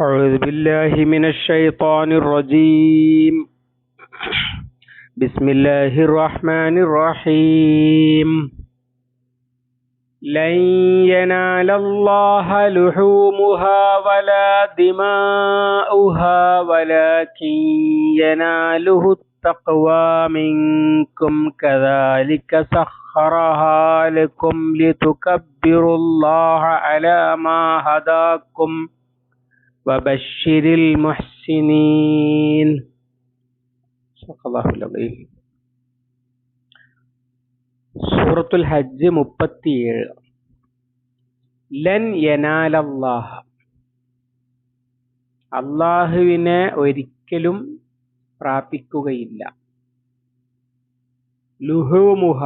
أعوذ بالله من الشيطان الرجيم. بسم الله الرحمن الرحيم. لن ينال الله لحومها ولا دماؤها ولكن يناله التقوى منكم. كذلك سخرها لكم لتكبروا الله على ما هداكم. وبشر المحسنين صدق الله العظيم സൂറത്തുൽ ഹജ്ജ് മുപ്പത്തിയേഴ് ലൻ യനാലല്ലാഹ അള്ളാഹുവിനെ ഒരിക്കലും പ്രാപിക്കുകയില്ല ലുഹുമുഹ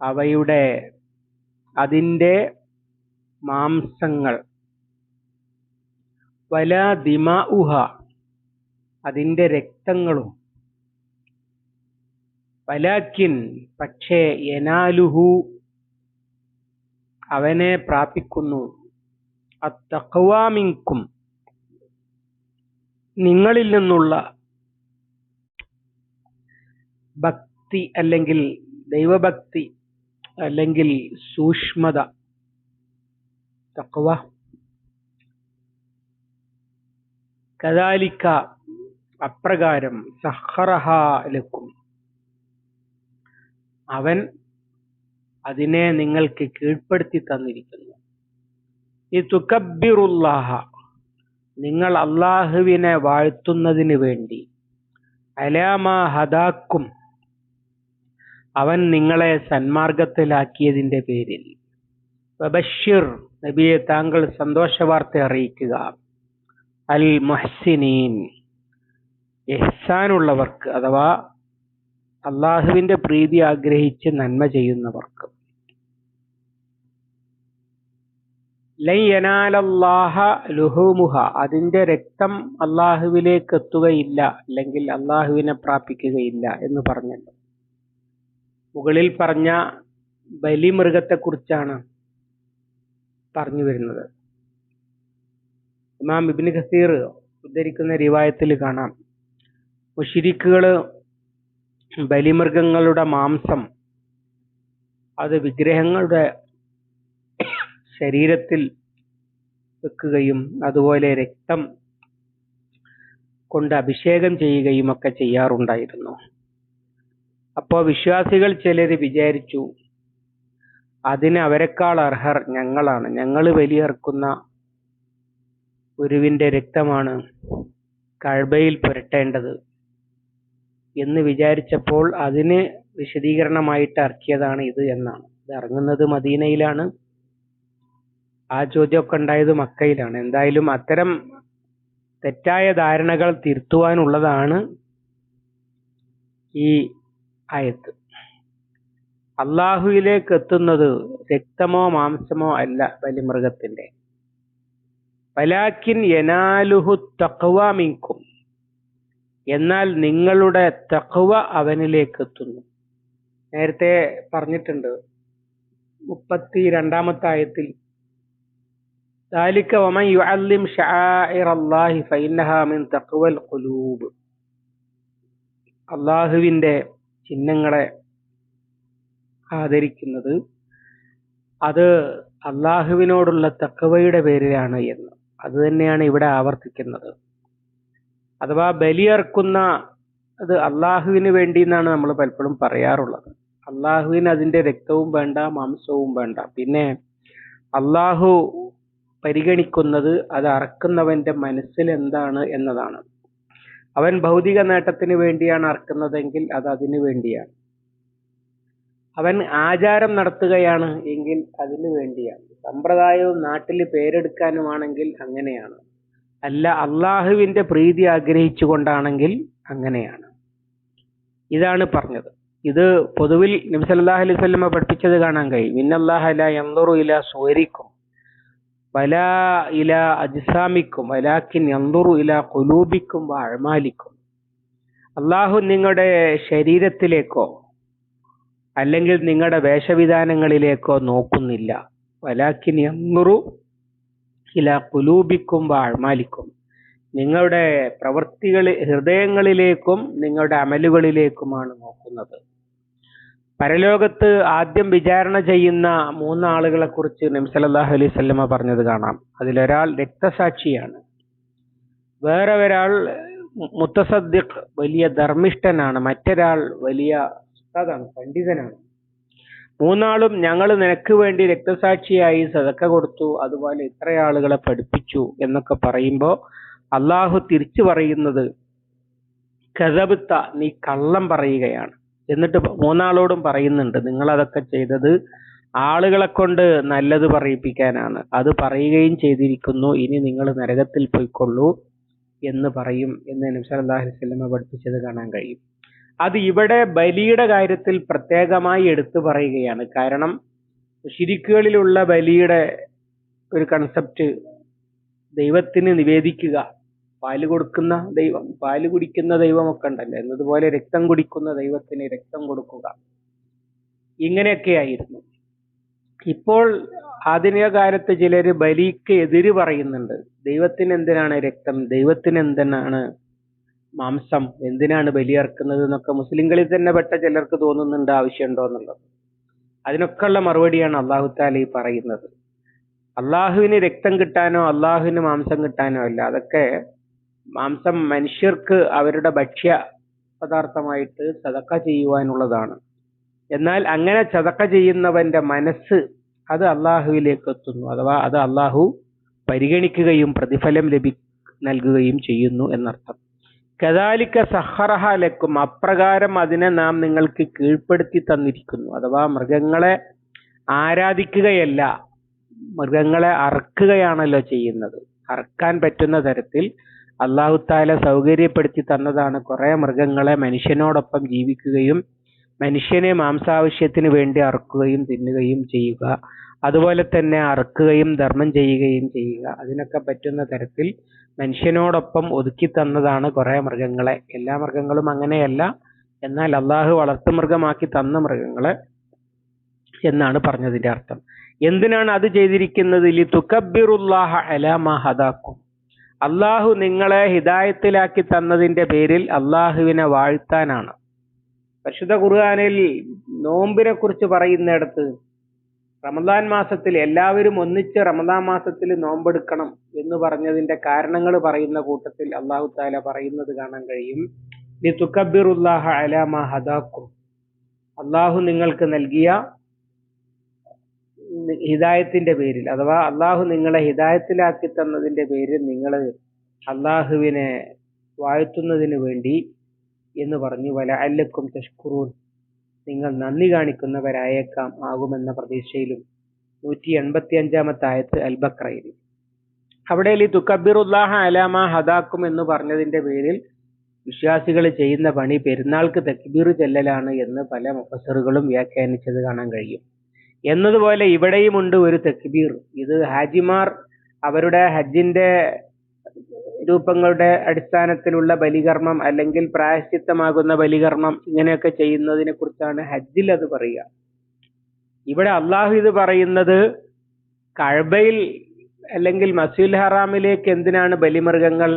അവയുടെ അതിൻ്റെ മാംസങ്ങൾ വല ദിമാഉഹ അതിന്റെ രക്തങ്ങളും. വലാക്കിൻ പക്ഷേ യനാലുഹു അവനെ പ്രാപിക്കുന്നു. അത്തഖവാമിങ്കും നിങ്ങളിൽ നിന്നുള്ള ഭക്തി അല്ലെങ്കിൽ ദൈവഭക്തി അല്ലെങ്കിൽ സൂക്ഷ്മത. തഖവ. കദാലിക്ക അപ്രകാരം സഹറഹ ലക്കും. അവൻ അതിനെ നിങ്ങൾക്ക് കീഴ്പ്പെടുത്തി തന്നിരിക്കുന്നു. ഈ തുക്കബിറുല്ലാഹ നിങ്ങൾ അള്ളാഹുവിനെ വാഴ്ത്തുന്നതിന് വേണ്ടി. അലാമ ഹദാക്കും അവൻ നിങ്ങളെ സന്മാർഗത്തിലാക്കിയതിന്റെ പേരിൽ. ബബഷിർ നബിയെ താങ്കൾ സന്തോഷവാർത്ത അറിയിക്കുക. അൽ മുഹ്സിനീൻ എഹ്സാനുള്ളവർക്ക് അഥവാ അള്ളാഹുവിന്റെ പ്രീതി ആഗ്രഹിച്ച് നന്മ ചെയ്യുന്നവർക്ക്. ലുഹൂമുഹ. അതിന്റെ രക്തം അള്ളാഹുവിലേക്ക് എത്തുകയില്ല അല്ലെങ്കിൽ അള്ളാഹുവിനെ പ്രാപിക്കുകയില്ല എന്ന് പറഞ്ഞല്ലോ. മുകളിൽ പറഞ്ഞ ബലിമൃഗത്തെക്കുറിച്ചാണ് പറഞ്ഞു വരുന്നത്. ഇമാം ഇബിന് ഖസീർ ഉദ്ധരിക്കുന്ന റിവായത്തിൽ കാണാം. മുഷിരിക്കുകൾ ബലിമൃഗങ്ങളുടെ മാംസം അത് വിഗ്രഹങ്ങളുടെ ശരീരത്തിൽ വെക്കുകയും അതുപോലെ രക്തം കൊണ്ട് അഭിഷേകം ചെയ്യുകയും ഒക്കെ ചെയ്യാറുണ്ടായിരുന്നു. അപ്പോൾ വിശ്വാസികൾ ചിലർ വിചാരിച്ചു അതിന് അവരെക്കാൾ അർഹർ ഞങ്ങളാണ്. ഞങ്ങൾ ബലിയർക്കുന്ന ഗുരുവിന്റെ രക്തമാണ് കഴബയിൽ പുരട്ടേണ്ടത് എന്ന് വിചാരിച്ചപ്പോൾ അതിന് വിശദീകരണമായിട്ട് ഇറക്കിയതാണ് ഇത് എന്നാണ്. ഇത് ഇറങ്ങുന്നത് മദീനയിലാണ്. ആ ചോദ്യമൊക്കെ ഉണ്ടായത് മക്കയിലാണ്. എന്തായാലും അത്തരം തെറ്റായ ധാരണകൾ തിരുത്തുവാനുള്ളതാണ് ഈ ആയത്ത്. അള്ളാഹുവിലേക്ക് എത്തുന്നത് രക്തമോ മാംസമോ അല്ല ബലിമൃഗത്തിന്റെ. വലാക്കിൻ യനാലുഹു തഖ്വ മിൻകും എന്നാൽ നിങ്ങളുടെ തഖ്വ അവനിലേക്ക് എത്തുന്നു നേരത്തെ പറഞ്ഞിട്ടുണ്ട് മുപ്പത്തി രണ്ടാമത്തെ ആയത്തിൽ ذلك ومن يعلم شعائر الله فإنها من تقوى القلوب അള്ളാഹുവിന്റെ ചിഹ്നങ്ങളെ ആദരിക്കുന്നത് അത് അള്ളാഹുവിനോടുള്ള തക്കവയുടെ പേരിലാണ് എന്ന് അത് തന്നെയാണ് ഇവിടെ ആവർത്തിക്കുന്നത്. അഥവാ ബലിയർക്കുന്ന അത് അള്ളാഹുവിന് വേണ്ടി എന്നാണ് നമ്മൾ പലപ്പോഴും പറയാറുള്ളത്. അള്ളാഹുവിന് അതിന്റെ രക്തവും വേണ്ട മാംസവും വേണ്ട. പിന്നെ അള്ളാഹു പരിഗണിക്കുന്നത് അത് അറക്കുന്നവന്റെ മനസ്സിൽ എന്താണ് എന്നതാണ്. അവൻ ഭൗതിക നേട്ടത്തിന് വേണ്ടിയാണ് അറക്കുന്നതെങ്കിൽ അത് അതിനു വേണ്ടിയാണ്. അവൻ ആചാരം നടത്തുകയാണ് എങ്കിൽ അതിനു വേണ്ടിയാണ്. സമ്പ്രദായവും നാട്ടിൽ പേരെടുക്കാനുമാണെങ്കിൽ അങ്ങനെയാണ്. അല്ല അള്ളാഹുവിന്റെ പ്രീതി ആഗ്രഹിച്ചു കൊണ്ടാണെങ്കിൽ അങ്ങനെയാണ്. ഇതാണ് പറഞ്ഞത്. ഇത് പൊതുവിൽ നബി സല്ലല്ലാഹു അലൈഹി വസല്ലമ പഠിപ്പിച്ചത് കാണാൻ കഴിയും. ഇന്നല്ലാഹ ലാ ഇലാ സുവരിക്കും ഇല ഇലാ അജ്സാമിക്കും വലാക്കിൻ യൻദുറു ഇല ഖുലൂബിക്കും വ അഅമാലിക്കും അള്ളാഹു നിങ്ങളുടെ ശരീരത്തിലേക്കോ അല്ലെങ്കിൽ നിങ്ങളുടെ വേഷവിധാനങ്ങളിലേക്കോ നോക്കുന്നില്ല. വലാക്കിൻ യൻദുറു ഇല കുലൂബിക്കും വാഴ്മാലിക്കും നിങ്ങളുടെ പ്രവൃത്തികൾ ഹൃദയങ്ങളിലേക്കും നിങ്ങളുടെ അമലുകളിലേക്കുമാണ് നോക്കുന്നത്. പരലോകത്ത് ആദ്യം വിചാരണ ചെയ്യുന്ന മൂന്നാളുകളെ കുറിച്ച് നംസലല്ലാഹു അലൈഹി സ്വല്ലമ പറഞ്ഞത് കാണാം. അതിലൊരാൾ രക്തസാക്ഷിയാണ്. വേറെ ഒരാൾ മുത്തസദ്ദിഖ് വലിയ ധർമ്മിഷ്ഠനാണ്. മറ്റൊരാൾ വലിയ ഉസ്താദാണ് പണ്ഡിതനാണ്. മൂന്നാളും ഞങ്ങൾ നിനക്ക് വേണ്ടി രക്തസാക്ഷിയായി സതക്ക കൊടുത്തു. അതുപോലെ ഇത്ര ആളുകളെ പഠിപ്പിച്ചു എന്നൊക്കെ പറയുമ്പോ അള്ളാഹു തിരിച്ചു പറയുന്നത് കഥബിത്ത നീ കള്ളം പറയുകയാണ്. എന്നിട്ട് മൂന്നാളോടും പറയുന്നുണ്ട് നിങ്ങൾ അതൊക്കെ ചെയ്തത് ആളുകളെ കൊണ്ട് നല്ലത് പറയിപ്പിക്കാനാണ്. അത് പറയുകയും ചെയ്തിരിക്കുന്നു. ഇനി നിങ്ങൾ നരകത്തിൽ പോയിക്കൊള്ളൂ എന്ന് പറയും. എന്ന് നബി സല്ലല്ലാഹു അലൈഹി വസല്ലമ പഠിപ്പിച്ചത് കാണാൻ കഴിയും. അത് ഇവിടെ ബലിയുടെ കാര്യത്തിൽ പ്രത്യേകമായി എടുത്തു പറയുകയാണ്. കാരണം ശിരിക്കുകളിലുള്ള ബലിയുടെ ഒരു കൺസെപ്റ്റ് ദൈവത്തിന് നിവേദിക്കുക. പാൽ കൊടുക്കുന്ന ദൈവം പാൽ കുടിക്കുന്ന ദൈവമൊക്കെ ഉണ്ടല്ലോ. എന്നതുപോലെ രക്തം കുടിക്കുന്ന ദൈവത്തിന് രക്തം കൊടുക്കുക. ഇങ്ങനെയൊക്കെ ആയിരുന്നു ഇപ്പോൾ ആധുനിക കാലത്ത് ചിലര് ബലിക്ക് എതിര് പറയുന്നുണ്ട്. ദൈവത്തിന് എന്തിനാണ് രക്തം? ദൈവത്തിന് എന്തിനാണ് മാംസം എന്തിനാണ് ബലിയർക്കുന്നത് എന്നൊക്കെ മുസ്ലിങ്ങളിൽ തന്നെ പെട്ട ചിലർക്ക് തോന്നുന്നുണ്ട് ആവശ്യമുണ്ടോ എന്നുള്ളത്. അതിനൊക്കെയുള്ള മറുപടിയാണ് അള്ളാഹു താല ഈ പറയുന്നത്. അള്ളാഹുവിന് രക്തം കിട്ടാനോ അള്ളാഹുവിന് മാംസം കിട്ടാനോ അല്ല. അതൊക്കെ മാംസം മനുഷ്യർക്ക് അവരുടെ ഭക്ഷ്യ പദാർത്ഥമായിട്ട് ചതക്ക ചെയ്യുവാനുള്ളതാണ്. എന്നാൽ അങ്ങനെ ചതക്ക ചെയ്യുന്നവന്റെ മനസ്സ് അത് അള്ളാഹുവിലേക്ക് എത്തുന്നു. അഥവാ അത് അള്ളാഹു പരിഗണിക്കുകയും പ്രതിഫലം ലഭി നൽകുകയും ചെയ്യുന്നു എന്നർത്ഥം. കദാലിക്ക സഹറഹ ലക്കും. അപ്രകാരം അതിനെ നാം നിങ്ങൾക്ക് കീഴ്പ്പെടുത്തി തന്നിരിക്കുന്നു. അഥവാ മൃഗങ്ങളെ ആരാധിക്കുകയല്ല മൃഗങ്ങളെ അറക്കുകയാണല്ലോ ചെയ്യുന്നത്. അറക്കാൻ പറ്റുന്ന തരത്തിൽ അള്ളാഹുത്താല സൗകര്യപ്പെടുത്തി തന്നതാണ് കുറെ മൃഗങ്ങളെ മനുഷ്യനോടൊപ്പം ജീവിക്കുകയും മനുഷ്യനെ മാംസാവശ്യത്തിന് വേണ്ടി അറുക്കുകയും തിന്നുകയും ചെയ്യുക. അതുപോലെ തന്നെ അറുക്കുകയും ധർമ്മം ചെയ്യുകയും ചെയ്യുക. അതിനൊക്കെ പറ്റുന്ന തരത്തിൽ മനുഷ്യനോടൊപ്പം ഒതുക്കി തന്നതാണ് കുറെ മൃഗങ്ങളെ. എല്ലാ മൃഗങ്ങളും അങ്ങനെയല്ല. എന്നാൽ അള്ളാഹു വളർത്തു മൃഗമാക്കി തന്ന മൃഗങ്ങളെ എന്നാണ് പറഞ്ഞതിന്റെ അർത്ഥം. എന്തിനാണ് അത് ചെയ്തിരിക്കുന്നത്? ലി തുക്കബിറുല്ലാഹ അലാമ ഹദാക്കും. അള്ളാഹു നിങ്ങളെ ഹിദായത്തിലാക്കി തന്നതിന്റെ പേരിൽ അള്ളാഹുവിനെ വാഴ്ത്താനാണ്. പരിശുദ്ധ ഖുർആാനിൽ നോമ്പിനെ കുറിച്ച് പറയുന്നിടത്ത് റമദാൻ മാസത്തിൽ എല്ലാവരും ഒന്നിച്ച് റമദാൻ മാസത്തിൽ നോമ്പെടുക്കണം എന്ന് പറഞ്ഞതിന്റെ കാരണങ്ങൾ പറയുന്ന കൂട്ടത്തിൽ അള്ളാഹു താല പറയുന്നത് കാണാൻ കഴിയും. ഹദാക്കും. അള്ളാഹു നിങ്ങൾക്ക് നൽകിയ ഹിദായത്തിന്റെ പേരിൽ അഥവാ അള്ളാഹു നിങ്ങളെ ഹിദായത്തിലാക്കി തന്നതിന്റെ പേരിൽ നിങ്ങൾ അള്ളാഹുവിനെ വാഴ്ത്തുന്നതിന് വേണ്ടി എന്ന് പറഞ്ഞു. വല അല്ലക്കും തഷ്കുറൂൻ. നിങ്ങൾ നന്ദി കാണിക്കുന്നവരായേക്കാം ആകുമെന്ന പ്രതീക്ഷയിലും. നൂറ്റി എൺപത്തി അഞ്ചാമത്തെ ആയത്ത് അൽബക്രയിൽ. അവിടെ ഈ തുക്കബിറുല്ലാഹ അലാമ ഹദാക്കും എന്ന് പറഞ്ഞതിന്റെ പേരിൽ വിശ്വാസികൾ ചെയ്യുന്ന പണി പെരുന്നാൾക്ക് തക്ബീർ ചെല്ലലാണ് എന്ന് പല മുഫസറുകളും വ്യാഖ്യാനിച്ചത് കാണാൻ കഴിയും. എന്നതുപോലെ ഇവിടെയുമുണ്ട് ഒരു തക്ബീർ. ഇത് ഹാജിമാർ അവരുടെ ഹജ്ജിന്റെ രൂപങ്ങളുടെ അടിസ്ഥാനത്തിലുള്ള ബലികർമ്മം അല്ലെങ്കിൽ പ്രായശ്ചിത്തമാകുന്ന ബലികർമ്മം ഇങ്ങനെയൊക്കെ ചെയ്യുന്നതിനെ കുറിച്ചാണ് ഹജ്ജിൽ അത് പറയുക. ഇവിടെ അള്ളാഹു ഇത് പറയുന്നത് കഴബയിൽ അല്ലെങ്കിൽ മസീൽ ഹറാമിലേക്ക് എന്തിനാണ് ബലിമൃഗങ്ങൾ?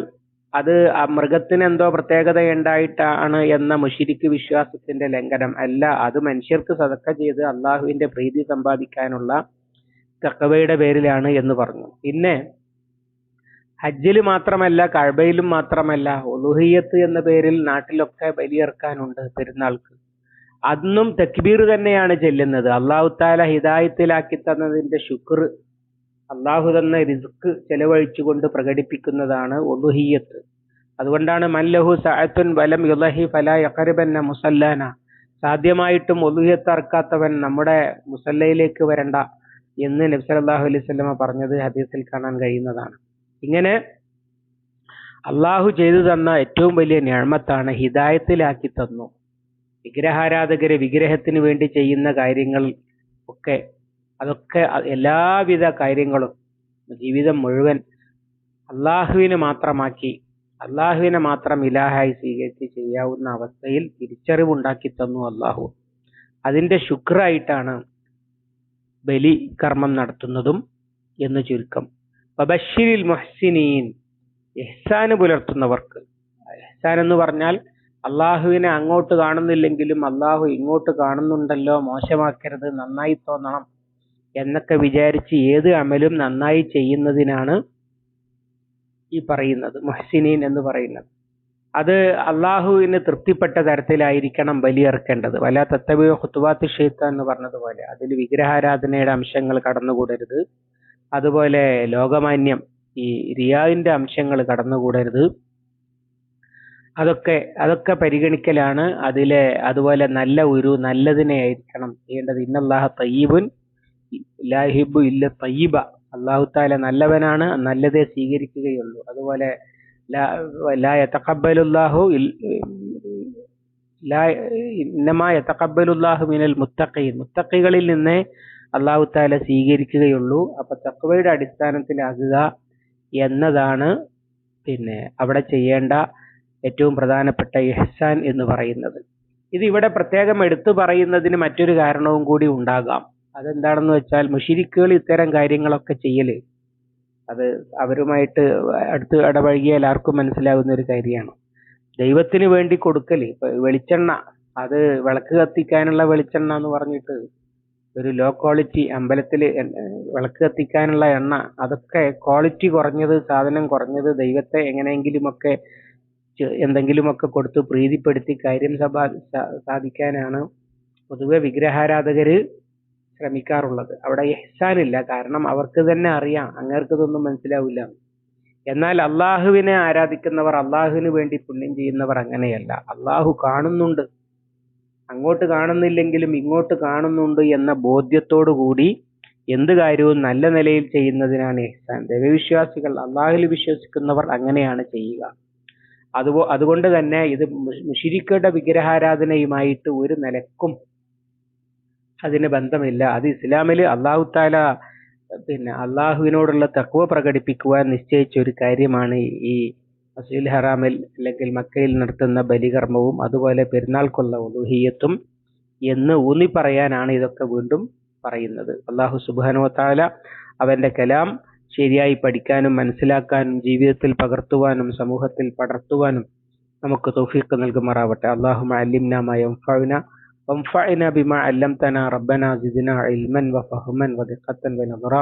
അത് ആ മൃഗത്തിന് എന്തോ പ്രത്യേകത ഉണ്ടായിട്ടാണ് എന്ന മുഷിരിക്ക് വിശ്വാസത്തിന്റെ ലംഘനം. അല്ല അത് മനുഷ്യർക്ക് സതക്ക ചെയ്ത് അള്ളാഹുവിന്റെ പ്രീതി സമ്പാദിക്കാനുള്ള തക്കവയുടെ പേരിലാണ് എന്ന് പറഞ്ഞു. പിന്നെ ഹജ്ജിൽ മാത്രമല്ല കഴബയിലും മാത്രമല്ല ഒലുഹിയത്ത് എന്ന പേരിൽ നാട്ടിലൊക്കെ ബലിയേർക്കാനുണ്ട് പെരുന്നാൾക്ക്. അന്നും തക്ബീർ തന്നെയാണ് ചെല്ലുന്നത്. അള്ളാഹു താല ഹിദായത്തിലാക്കി തന്നതിന്റെ ശുക്ർ അള്ളാഹു തന്ന റിസ്ക് ചെലവഴിച്ചുകൊണ്ട് പ്രകടിപ്പിക്കുന്നതാണ് ഒലുഹിയത്ത് അതുകൊണ്ടാണ് മല്ലഹു സഅത്തുൻ വലം യുലഹി ഫല യഖറിബന്ന മുസല്ലാന. സാധ്യമായിട്ടും ഒലുഹിയത്ത് അർക്കാത്തവൻ നമ്മുടെ മുസല്ലയിലേക്ക് വരണ്ട എന്ന് നബ്സലാഹു അലൈഹി പറഞ്ഞത് ഹദീസിൽ കാണാൻ കഴിയുന്നതാണ്. ഇങ്ങനെ അള്ളാഹു ചെയ്തു തന്ന ഏറ്റവും വലിയ ഞാമത്താണ് ഹിദായത്തിലാക്കി തന്നു. വിഗ്രഹാരാധകരെ വിഗ്രഹത്തിന് വേണ്ടി ചെയ്യുന്ന കാര്യങ്ങൾ ഒക്കെ അതൊക്കെ എല്ലാവിധ കാര്യങ്ങളും ജീവിതം മുഴുവൻ അള്ളാഹുവിനെ മാത്രമാക്കി അള്ളാഹുവിനെ മാത്രം ഇലാഹായി സ്വീകരിച്ച് ചെയ്യാവുന്ന അവസ്ഥയിൽ തിരിച്ചറിവുണ്ടാക്കി തന്നു അള്ളാഹു. അതിന്റെ ശുക്രായിട്ടാണ് ബലി കർമ്മം നടത്തുന്നതും എന്ന് ചുരുക്കം. വബശ്ശിരിൽ മുഹ്സിനീൻ. എഹ്സാന് പുലർത്തുന്നവർക്ക്. എഹ്സാൻ എന്ന് പറഞ്ഞാൽ അള്ളാഹുവിനെ അങ്ങോട്ട് കാണുന്നില്ലെങ്കിലും അള്ളാഹു ഇങ്ങോട്ട് കാണുന്നുണ്ടല്ലോ മോശമാക്കരുത് നന്നായി തോന്നണം എന്നൊക്കെ വിചാരിച്ച് ഏത് അമലും നന്നായി ചെയ്യുന്നതിനാണ് ഈ പറയുന്നത് മുഹ്സിനീൻ എന്ന് പറയുന്നത്. അത് അള്ളാഹുവിന് തൃപ്തിപ്പെട്ട തരത്തിലായിരിക്കണം ബലിയർക്കേണ്ടത്. വല തത്തബിയോ ഹുത്തുവാത്ത് ഷെയ്ത്ത എന്ന് പറഞ്ഞതുപോലെ അതിൽ വിഗ്രഹാരാധനയുടെ അംശങ്ങൾ കടന്നുകൂടരുത്. അതുപോലെ ലോകമാന്യം ഈ റിയാദിന്റെ അംശങ്ങൾ കടന്നുകൂടരുത്. അതൊക്കെ അതൊക്കെ പരിഗണിക്കലാണ് അതിലെ അതുപോലെ നല്ല ഒരു നല്ലതിനെ ആയിരിക്കണം ചെയ്യേണ്ടത്. ഇന്നല്ലാഹ തയ്യബുൻ ലാഹിബു ഇല്ല തയ്യബ. അള്ളാഹു താല നല്ലവനാണ് നല്ലതെ സ്വീകരിക്കുകയുള്ളൂ. അതുപോലെ ലാ ലാ യതഖബ്ബലുല്ലാഹു മിനൽ മുത്തഖീൻ. മുത്തഖികളിൽ നിന്നേ അള്ളാഹു താല സ്വീകരിക്കുകയുള്ളൂ. അപ്പൊ തക്വയുടെ അടിസ്ഥാനത്തിലാകുക എന്നതാണ് പിന്നെ അവിടെ ചെയ്യേണ്ട ഏറ്റവും പ്രധാനപ്പെട്ട ഇഹ്സാൻ എന്ന് പറയുന്നത്. ഇത് ഇവിടെ പ്രത്യേകം എടുത്തു പറയുന്നതിന് മറ്റൊരു കാരണവും കൂടി ഉണ്ടാകാം. അതെന്താണെന്ന് വെച്ചാൽ മുഷിരിക്കുകൾ ഇത്തരം കാര്യങ്ങളൊക്കെ ചെയ്യൽ അത് അവരുമായിട്ട് അടുത്ത് ഇടപഴകിയാൽ ആർക്കും മനസ്സിലാകുന്ന ഒരു കാര്യമാണ്. ദൈവത്തിന് വേണ്ടി കൊടുക്കൽ വെളിച്ചെണ്ണ അത് വിളക്ക് കത്തിക്കാനുള്ള വെളിച്ചെണ്ണ എന്ന് പറഞ്ഞിട്ട് ഒരു ലോ ക്വാളിറ്റി അമ്പലത്തിൽ വിളക്ക് കത്തിക്കാനുള്ള എണ്ണ അതൊക്കെ ക്വാളിറ്റി കുറഞ്ഞത് സാധനം കുറഞ്ഞത് ദൈവത്തെ എങ്ങനെയെങ്കിലുമൊക്കെ എന്തെങ്കിലുമൊക്കെ കൊടുത്ത് പ്രീതിപ്പെടുത്തി കാര്യം സഭാ സാധിക്കാനാണ് പൊതുവെ വിഗ്രഹാരാധകര് ശ്രമിക്കാറുള്ളത്. അവിടെ ഇഹ്സാനില്ല കാരണം അവർക്ക് തന്നെ അറിയാം. അങ്ങേർക്ക് ഇതൊന്നും മനസ്സിലാവില്ല. എന്നാൽ അള്ളാഹുവിനെ ആരാധിക്കുന്നവർ അള്ളാഹുവിന് വേണ്ടി പുണ്യം ചെയ്യുന്നവർ അങ്ങനെയല്ല. അള്ളാഹു കാണുന്നുണ്ട്. അങ്ങോട്ട് കാണുന്നില്ലെങ്കിലും ഇങ്ങോട്ട് കാണുന്നുണ്ട് എന്ന ബോധ്യത്തോടു കൂടി എന്ത് കാര്യവും നല്ല നിലയിൽ ചെയ്യുന്നതിനാണ് ഇഹ്സാൻ ദൈവവിശ്വാസികൾ അള്ളാഹുൽ വിശ്വസിക്കുന്നവർ അങ്ങനെയാണ് ചെയ്യുക. അതുപോ അതുകൊണ്ട് തന്നെ ഇത് മുഷിരിക്കയുടെ വിഗ്രഹാരാധനയുമായിട്ട് ഒരു നിലക്കും അതിന് ബന്ധമില്ല. അത് ഇസ്ലാമിൽ അള്ളാഹു താല പിന്നെ അള്ളാഹുവിനോടുള്ള തഖ്‌വ പ്രകടിപ്പിക്കുവാൻ നിശ്ചയിച്ച ഒരു കാര്യമാണ് ഈ മസ്ജിദ് ഹറാമിൽ അല്ലെങ്കിൽ മക്കയിൽ നടത്തുന്ന ബലികർമ്മവും അതുപോലെ പെരുന്നാൾക്കുള്ള ഉലുഹിയത്തും എന്ന് ഊന്നി പറയാനാണ് ഇതൊക്കെ വീണ്ടും പറയുന്നത് അള്ളാഹു സുബാനോ താല അവന്റെ കലാം ശരിയായി പഠിക്കാനും മനസ്സിലാക്കാനും ജീവിതത്തിൽ പകർത്തുവാനും സമൂഹത്തിൽ പടർത്തുവാനും നമുക്ക് തൗഫീഖ് നൽകുമാറാവട്ടെ അള്ളാഹു അല്ലിംന മാ യൻഫഉന وانفعنا بما علمتنا ربنا زدنا علما وفهما ودقة ونظرا